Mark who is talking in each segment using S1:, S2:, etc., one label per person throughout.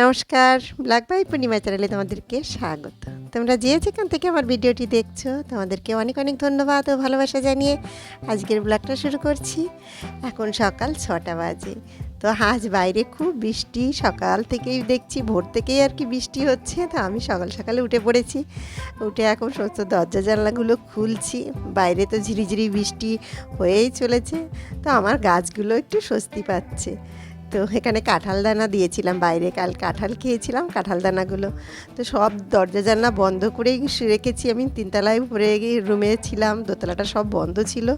S1: নমস্কার black by পূর্ণিমা চ্যানেলে তোমাদেরকে স্বাগত। তোমরা যে যেখান থেকে আমার ভিডিওটি দেখছ, তোমাদেরকে অনেক অনেক ধন্যবাদ ও ভালোবাসা জানিয়ে আজকের ব্লগটা শুরু করছি। এখন সকাল ছটা বাজে। তো আজ বাইরে খুব বৃষ্টি, সকাল থেকেই দেখছি, ভোর থেকেই আর কি বৃষ্টি হচ্ছে, তো আমি সকাল সকালে উঠে পড়েছি। উঠে এখন সমস্ত দরজা জানলাগুলো খুলছি। বাইরে তো ঝিরিঝিরি বৃষ্টি হয়েই চলেছে, তো আমার গাছগুলো একটু স্বস্তি পাচ্ছে। তো এখানে কাঁঠাল দানা দিয়েছিলাম, বাইরে কাল কাঁঠাল খেয়েছিলাম কাঁঠাল দানাগুলো তো সব দরজা জানলা বন্ধ করেই রেখেছি আমি, তিনতলায় উপরে গিয়ে রুমে ছিলাম, দোতলাটা সব বন্ধ ছিল।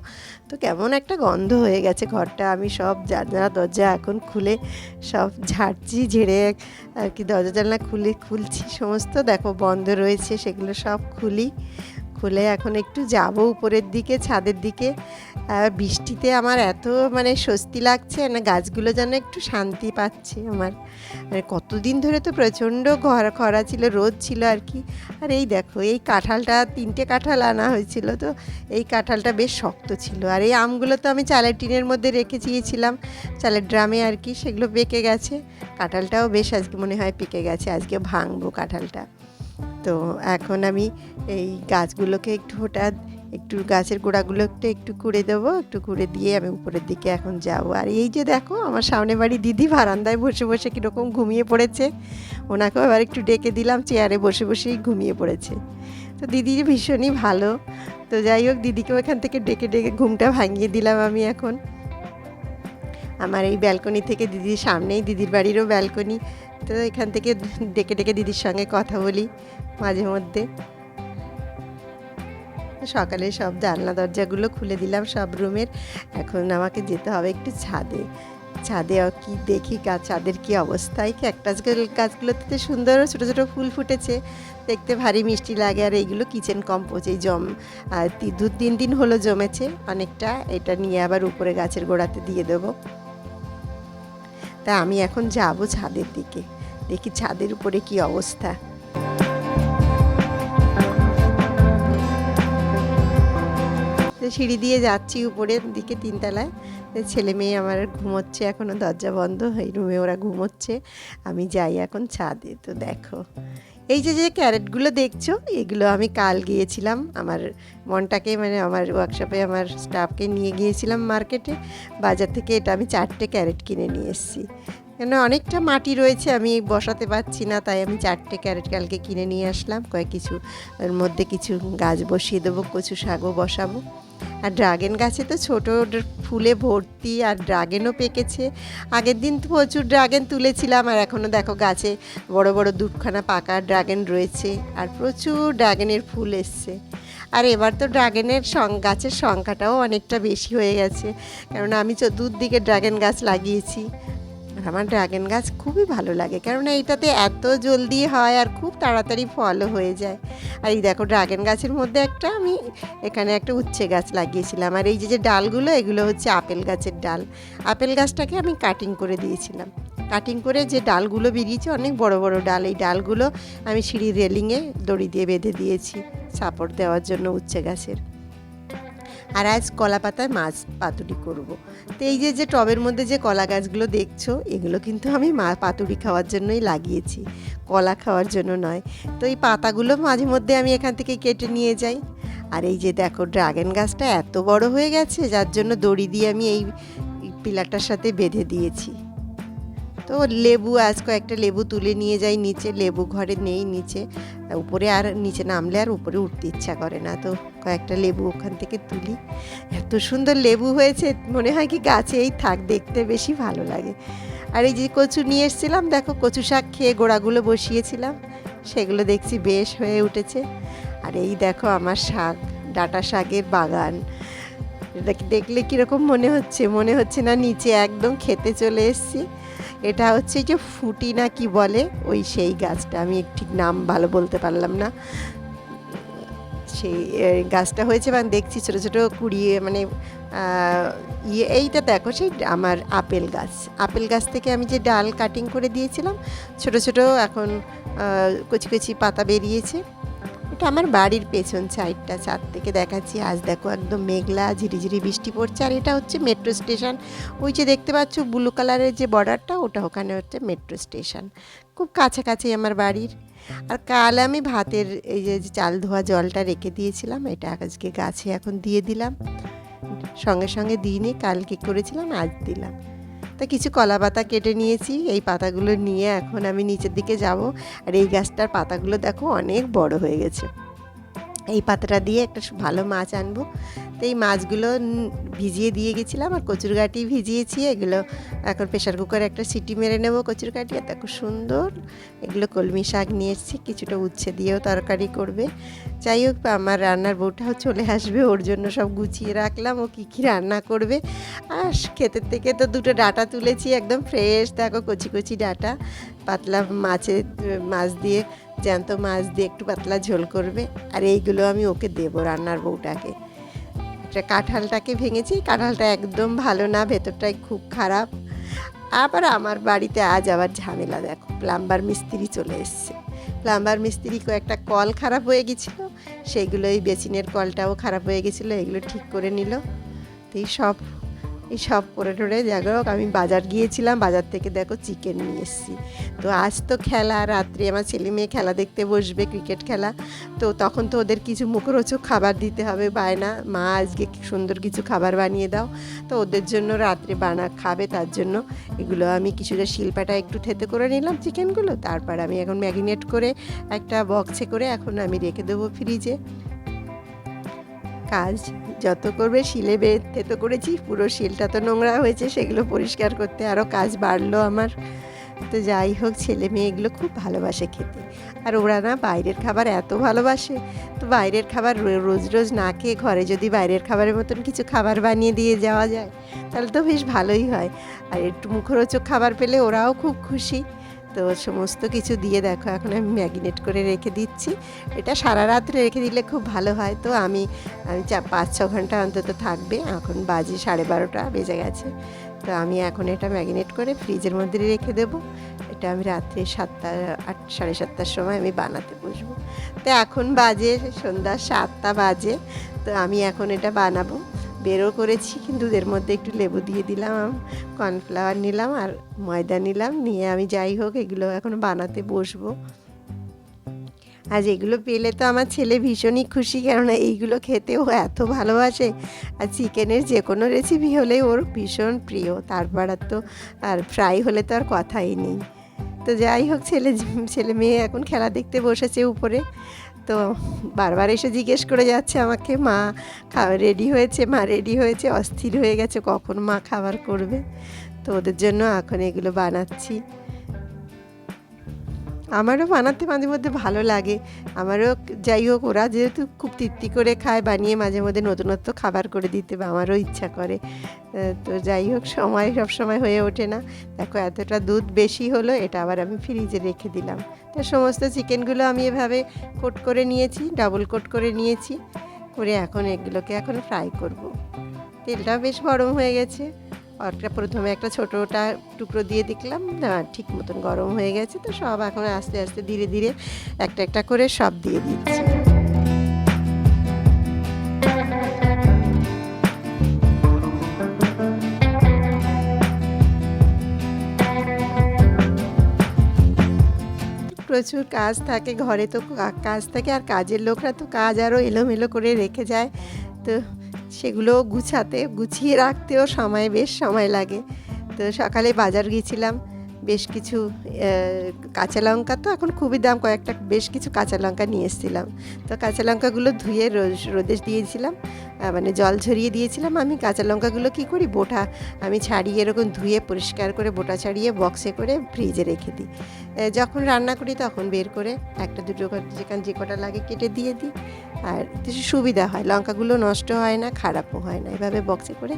S1: তো কেমন একটা গন্ধ হয়ে গেছে ঘরটা, আমি সব জানলা, দরজা এখন খুলে সব ঝাড়ছি, ঝেড়ে আর কি দরজা জানলা খুলে খুলছি, সমস্ত দেখো বন্ধ রয়েছে, সেগুলো সব খুলি। খুলে এখন একটু যাব উপরের দিকে, ছাদের দিকে। বৃষ্টিতে আমার এত মানে স্বস্তি লাগছে না, গাছগুলো যেন একটু শান্তি পাচ্ছে আমার। মানে কতদিন ধরে তো প্রচণ্ড খরা খরা ছিল, রোদ ছিল আর কি। আর এই দেখো, এই কাঁঠালটা, তিনটে কাঁঠাল আনা হয়েছিল তো, এই কাঁঠালটা বেশ শক্ত ছিল। আর এই আমগুলো তো আমি চালের টিনের মধ্যে রেখে দিয়েছিলাম, চালের ড্রামে আর কি, সেগুলো পেকে গেছে। কাঁঠালটাও বেশ আজকে মনে হয় পেকে গেছে, আজকে ভাঙবো কাঁঠালটা। তো এখন আমি এই গাছগুলোকে একটু হঠাৎ একটু গাছের গোড়াগুলো একটু একটু কুড়ে দেবো, একটু কুড়ে দিয়ে আমি উপরের দিকে এখন যাব। আর এই যে দেখো, আমার সামনে বাড়ি দিদি বারান্দায় বসে বসে কীরকম ঘুমিয়ে পড়েছে। ওনাকেও এবার একটু ডেকে দিলাম, চেয়ারে বসে বসেই ঘুমিয়ে পড়েছে। তো দিদি ভীষণই ভালো। তো যাই হোক, দিদিকেও এখান থেকে ডেকে ডেকে ঘুমটা ভাঙিয়ে দিলাম আমি এখন। আমার এই ব্যালকনি থেকে দিদির সামনেই, দিদির বাড়িরও ব্যালকনি। তো এখান থেকে ডেকে ডেকে দিদির সঙ্গে কথা বলি মাঝে মধ্যে। সকালে সব জানলা দরজাগুলো খুলে দিলাম সব রুমের। এখন আমাকে যেতে হবে একটু ছাদে। ছাদে কি দেখি গাছ ছাদের কি অবস্থায় ক্যাকটাস গাছগুলোতে তো সুন্দর ছোটো ছোটো ফুল ফুটেছে। দেখতে ভারী মিষ্টি লাগে আর এইগুলো কিচেন কম্পোজ, এই জম দু, তিন দিন হলো জমেছে। অনেকটা এটা নিয়ে আবার উপরে গাছের গোড়াতে দিয়ে দেবো। তা আমি এখন যাব ছাদের দিকে। দেখি ছাদের উপরে কি অবস্থা। সিঁড়ি দিয়ে যাচ্ছি উপরের দিকে তিনতলায়। ছেলে মেয়ে আমার ঘুমোচ্ছে এখনও দরজা বন্ধ। এই রুমে ওরা ঘুমোচ্ছে। আমি যাই এখন ছাদে। তো দেখো এই যে যে ক্যারেটগুলো দেখছ, এগুলো আমি কাল গিয়েছিলাম। আমার মনটাকে মানে আমার ওয়ার্কশপে আমার স্টাফকে নিয়ে গিয়েছিলাম মার্কেটে বাজার থেকে এটা আমি চারটে ক্যারেট কিনে নিয়ে এসেছি। কেন অনেকটা মাটি রয়েছে, আমি বসাতে পারছি না, তাই আমি চারটে ক্যারেট কালকে কিনে নিয়ে আসলাম। কয়েক কিছু, এর মধ্যে কিছু গাছ বসিয়ে দেবো, কচু শাকও বসাবো। আর ড্রাগন গাছে তো ছোটো ফুলে ভর্তি, আর ড্রাগনও পেকেছে। আগের দিন তো প্রচুর ড্রাগন তুলেছিলাম, আর এখনও দেখো গাছে বড় বড় দুখানা পাকা ড্রাগন রয়েছে, আর প্রচুর ড্রাগনের ফুল এসছে। আর এবার তো ড্রাগনের সং, গাছের সংখ্যাটাও অনেকটা বেশি হয়ে গেছে, কেননা আমি চতুর্দিকে ড্রাগন গাছ লাগিয়েছি। আমার ড্রাগন গাছ খুবই ভালো লাগে। কেননা এইটাতে এত জলদি হয় আর খুব তাড়াতাড়ি ফলও হয়ে যায়। আর এই দেখো ড্রাগন গাছের মধ্যে একটা আমি এখানে একটা উচ্ছে গাছ লাগিয়েছিলাম। আর এই যে যে ডালগুলো, এগুলো হচ্ছে আপেল গাছের ডাল। আপেল গাছটাকে আমি কাটিং করে দিয়েছিলাম। কাটিং করে যে ডালগুলো বেরিয়েছে, অনেক বড় বড় ডাল। এই ডালগুলো আমি সিঁড়ির রেলিংয়ে দড়ি দিয়ে বেঁধে দিয়েছি, সাপোর্ট দেওয়ার জন্য উচ্ছে গাছের। আর আজ কলা পাতায় মাছ পাতুরি করব। তো এই যে যে টবের মধ্যে যে কলা গাছগুলো দেখছ, এগুলো কিন্তু আমি মা পাতুরি খাওয়ার জন্যই লাগিয়েছি। কলা খাওয়ার জন্য নয়। তো এই পাতাগুলো মাঝে মধ্যে আমি এখান থেকে কেটে নিয়ে যাই। আর এই যে দেখো, ড্রাগন গাছটা এত বড় হয়ে গেছে, যার জন্য দড়ি দিয়ে আমি এই পিলারটার সাথে বেঁধে দিয়েছি। তো লেবু, আজ কয়েকটা লেবু তুলে নিয়ে যাই, নিচে লেবু ঘরে নেই, নিচে উপরে আর নিচে নামলে আর উপরে উঠতে ইচ্ছা করে না। তো কয়েকটা লেবু ওখান থেকে তুলি। এত সুন্দর লেবু হয়েছে, মনে হয় কি গাছে এই থাক, দেখতে বেশি ভালো লাগে। আর এই যে কচু নিয়ে এসেছিলাম, দেখো কচু শাক খেয়ে গোড়াগুলো বসিয়েছিলাম, সেগুলো দেখছি বেশ হয়ে উঠেছে। আর এই দেখো আমার শাক, ডাটা শাকের বাগান। দেখলে কীরকম মনে হচ্ছে? মনে হচ্ছে না নিচে একদম খেতে চলে এসেছি। এটা হচ্ছে যে ফুটি না কি বলে, ওই সেই গাছটা, আমি ঠিক নাম ভালো বলতে পারলাম না। সেই গাছটা হয়েছে এবং দেখছি ছোটো ছোটো কুড়িয়ে মানে ইয়ে এইটা দেখো, সেই আমার আপেল গাছ। আপেল গাছ থেকে আমি যে ডাল কাটিং করে দিয়েছিলাম, ছোট ছোট এখন কচি কচি পাতা বেরিয়েছে। এটা আমার বাড়ির পেছন সাইডটা, ছাদ থেকে দেখাচ্ছি। আজ দেখো একদম মেঘলা, ঝিরিঝিরি বৃষ্টি পড়ছে। আর এটা হচ্ছে মেট্রো স্টেশন। ওই যে দেখতে পাচ্ছ ব্লু কালারের যে বর্ডারটা, ওটা ওখানে হচ্ছে মেট্রো স্টেশন। খুব কাছাকাছি আমার বাড়ির। আর কাল আমি ভাতের এই যে চাল ধোয়া জলটা রেখে দিয়েছিলাম, এটা আজকে গাছে এখন দিয়ে দিলাম। সঙ্গে সঙ্গে দিইনি, কালকে করেছিলাম, আজ দিলাম। তা কিছু কলা পাতা কেটে নিয়েছি। এই পাতাগুলো নিয়ে এখন আমি নিচের দিকে যাব। আর এই গাছটার পাতাগুলো দেখো অনেক বড় হয়ে গেছে। এই পাতাটা দিয়ে একটা ভালো মাছ আনব। তো এই মাছগুলো ভিজিয়ে দিয়ে গেছিলাম আর কচুর গাটি ভিজিয়েছি, এগুলো এখন প্রেশার কুকারে একটা সিটি মেরে নেব কচুর গাটি আর দেখো সুন্দর এগুলো কলমি শাক নিয়ে এসেছি, কিছুটা উচ্ছে দিয়েও তরকারি করবে। যাই হোক, আমার রান্নার বউটাও চলে আসবে, ওর জন্য সব গুছিয়ে রাখলাম, ও কী কী রান্না করবে। আর ক্ষেতের থেকে তো দুটো ডাটা তুলেছি, একদম ফ্রেশ, দেখো কচি কচি ডাটা, পাতলা মাছের, মাছ দিয়ে জ্যান্ত মাছ দিয়ে একটু পাতলা ঝোল করবে। আর এইগুলো আমি ওকে দেবো রান্নার বউটাকে। একটা কাঁঠালটাকে ভেঙেছি, কাঁঠালটা একদম ভালো না, ভেতরটাই খুব খারাপ। আবার আমার বাড়িতে আজ আবার ঝামেলা, দেখো, প্লাম্বার মিস্ত্রি চলে এসছে। প্লাম্বার মিস্ত্রি কয়েকটা কল খারাপ হয়ে গেছিল, সেইগুলো এই বেসিনের কলটাও খারাপ হয়ে গেছিল, এগুলো ঠিক করে নিল। তো সব সব করে টরে হোক আমি বাজার গিয়েছিলাম, বাজার থেকে দেখো চিকেন নিয়ে এসেছি। তো আজ তো খেলা, রাত্রে আমার ছেলে মেয়ে খেলা দেখতে বসবে ক্রিকেট খেলা। তো তখন তো ওদের কিছু মুখরোচক খাবার দিতে হবে বায়না মা, আজকে সুন্দর কিছু খাবার বানিয়ে দাও। তো ওদের জন্য রাত্রে বানা খাবে, তার জন্য এগুলো আমি কিছুটা শিলপাটা একটু থেতে করে নিলাম চিকেনগুলো তারপর আমি এখন ম্যাগিনেট করে একটা বক্সে করে এখন আমি রেখে দেবো ফ্রিজে কাজ। যত করবে শিলে বে তো করেছি, পুরো শিলটা তো নোংরা হয়েছে, সেগুলো পরিষ্কার করতে আরও কাজ বাড়লো আমার। তো যাই হোক, ছেলে মেয়ে এগুলো খুব ভালোবাসে খেতে। আর ওরা না বাইরের খাবার এত ভালোবাসে। তো বাইরের খাবার রোজ রোজ না খেয়ে ঘরে যদি বাইরের খাবারের মতন কিছু খাবার বানিয়ে দিয়ে যাওয়া যায়, তাহলে তো বেশ ভালোই হয়। আর একটু মুখরোচক খাবার পেলে ওরাও খুব খুশি। তো সমস্ত কিছু দিয়ে দেখো, এখন আমি ম্যাগিনেট করে রেখে দিচ্ছি। এটা সারা রাত্রে রেখে দিলে খুব ভালো হয়। তো আমি আমি চা, পাঁচ, ছ ঘণ্টা অন্তত থাকবে। এখন বাজে সাড়ে বারোটা, বেজে গেছে। তো আমি এখন এটা ম্যাগিনেট করে ফ্রিজের মধ্যে রেখে দেবো। এটা আমি রাত্রে সাতটা, আট, সাড়ে সাতটার সময় আমি বানাতে বসবো। তো এখন বাজে সন্ধ্যা সাতটা বাজে। তো আমি এখন এটা বানাবো। বেরো করেছি, কিন্তু এর মধ্যে একটু লেবু দিয়ে দিলাম কর্নফ্লাওয়ার নিলাম আর ময়দা নিলাম, নিয়ে আমি যাই হোক এগুলো এখন বানাতে বসবো। আজ এগুলো পেলে তো আমার ছেলে ভীষণই খুশি, কেননা এইগুলো খেতে ও এত ভালোবাসে। আর চিকেনের যে কোনো রেসিপি হলে ওর ভীষণ প্রিয়, তারপর আর তো আর ফ্রাই হলে তো আর কথাই নেই। তো যাই হোক, ছেলে ছেলে মেয়ে এখন খেলা দেখতে বসেছে উপরে। তো বারবার এসে জিজ্ঞেস করে যাচ্ছে আমাকে, মা খাবার রেডি হয়েছে? মা রেডি হয়েছে? অস্থির হয়ে গেছে, কখন মা খাবার করবে? তো ওদের জন্য এখন এগুলো বানাচ্ছি। আমারও বানাতে মাঝে মধ্যে ভালো লাগে। আমারও যাই হোক, ওরা যেহেতু খুব তৃপ্তি করে খায়, বানিয়ে মাঝে মধ্যে নতুনত্ব খাবার করে দিতে বা আমারও ইচ্ছা করে। তো যাই হোক, সময় সব সময় হয়ে ওঠে না। দেখো, এতটা দুধ বেশি হলো, এটা আবার আমি ফ্রিজে রেখে দিলাম। তো সমস্ত চিকেনগুলো আমি এভাবে কোট করে নিয়েছি, ডাবল কোট করে নিয়েছি। করে এখন এগুলোকে এখন ফ্রাই করব। তেলটাও বেশ গরম হয়ে গেছে। একটা প্রথমে একটা ছোটোটা টুকরো দিয়ে দেখলাম, না, ঠিক মতন গরম হয়ে গেছে, তো সব এখন আস্তে আস্তে ধীরে ধীরে একটা একটা করে সব দিয়ে দিচ্ছি। প্রচুর কাজ থাকে, ঘরে তো কাজ থাকে আর কাজের লোকরা তো কাজ আরও এলোমেলো করে রেখে যায়, তো সেগুলো গুছাতে, গুছিয়ে রাখতেও সময়, বেশ সময় লাগে। তো সকালে বাজার গিয়েছিলাম, বেশ কিছু কাঁচা লঙ্কা তো এখন খুবই দাম, কয়েকটা বেশ কিছু কাঁচা লঙ্কা নিয়ে এসেছিলাম। তো কাঁচা লঙ্কাগুলো ধুয়ে রোদে দিয়েছিলাম। মানে জল ঝরিয়ে দিয়েছিলাম আমি, কাঁচা লঙ্কাগুলো কী করি, বোটা আমি ছাড়িয়ে এরকম ধুয়ে পরিষ্কার করে বোটা ছাড়িয়ে বক্সে করে ফ্রিজে রেখে দিই। যখন রান্না করি তখন বের করে একটা দুটো যেখানে যে কটা লাগে কেটে দিয়ে দিই। আর কিছু সুবিধা হয়, লঙ্কাগুলো নষ্ট হয় না, খারাপও হয় না, এভাবে বক্সে করে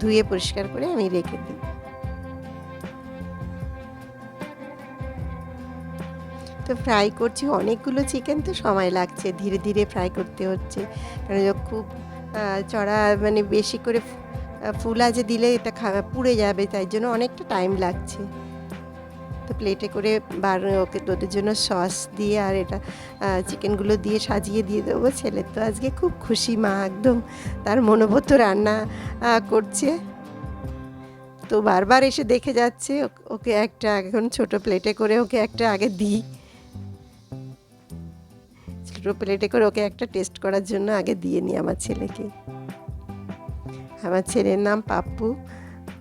S1: ধুয়ে পরিষ্কার করে আমি রেখে দিই। তো ফ্রাই করছি, অনেকগুলো চিকেন তো সময় লাগছে, ধীরে ধীরে ফ্রাই করতে হচ্ছে। কারণ খুব চড়া মানে বেশি করে ফুল আজে দিলে এটা পুড়ে যাবে, তাই জন্য অনেকটা টাইম লাগছে। তো প্লেটে করে বার ওকে ওদের জন্য সস দিয়ে আর এটা চিকেনগুলো দিয়ে সাজিয়ে দিয়ে দেবো। ছেলের তো আজকে খুব খুশি মা একদম, তার মনোবত রান্না করছে। তো বারবার এসে দেখে যাচ্ছে ওকে একটা এখন ছোট প্লেটে করে ওকে একটা আগে দিই। ছোট প্লেটে করে ওকে একটা টেস্ট করার জন্য আগে দিয়ে নিই আমার ছেলেকে। আমার ছেলের নাম পাপ্পু।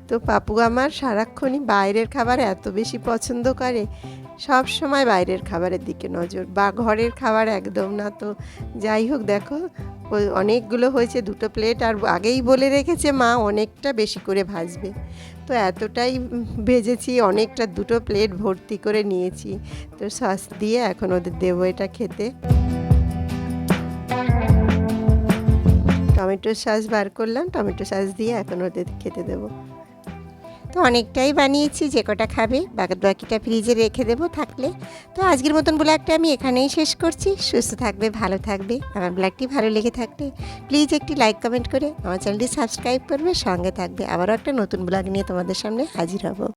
S1: তো পাপু আমার সারাক্ষণই বাইরের খাবার এত বেশি পছন্দ করে, সব সময় বাইরের খাবারের দিকে নজর বা ঘরের খাবার একদম না। তো যাই হোক দেখো অনেকগুলো হয়েছে দুটো প্লেট আর আগেই বলে রেখেছে মা অনেকটা বেশি করে ভাজবে। তো এতটাই ভেজেছি, অনেকটা দুটো প্লেট ভর্তি করে নিয়েছি। তো সস দিয়ে এখন ওদের দেবো এটা খেতে। টমেটো সস বার করলাম, টমেটো সস দিয়ে এখন ওদের খেতে দেবো। তো অনেকটাই বানিয়েছি, যে কটা খাবে, বাকি বাকিটা ফ্রিজে রেখে দেবো থাকলে। তো আজকের মতন ব্লগটা আমি এখানেই শেষ করছি। সুস্থ থাকবে, ভালো থাকবে। আমার ব্লগটি ভালো লেগে থাকলে প্লিজ একটি লাইক, কমেন্ট করে আমার চ্যানেলটি সাবস্ক্রাইব করবে। সঙ্গে থাকবে আবারও একটা নতুন ব্লগ নিয়ে তোমাদের সামনে হাজির হব।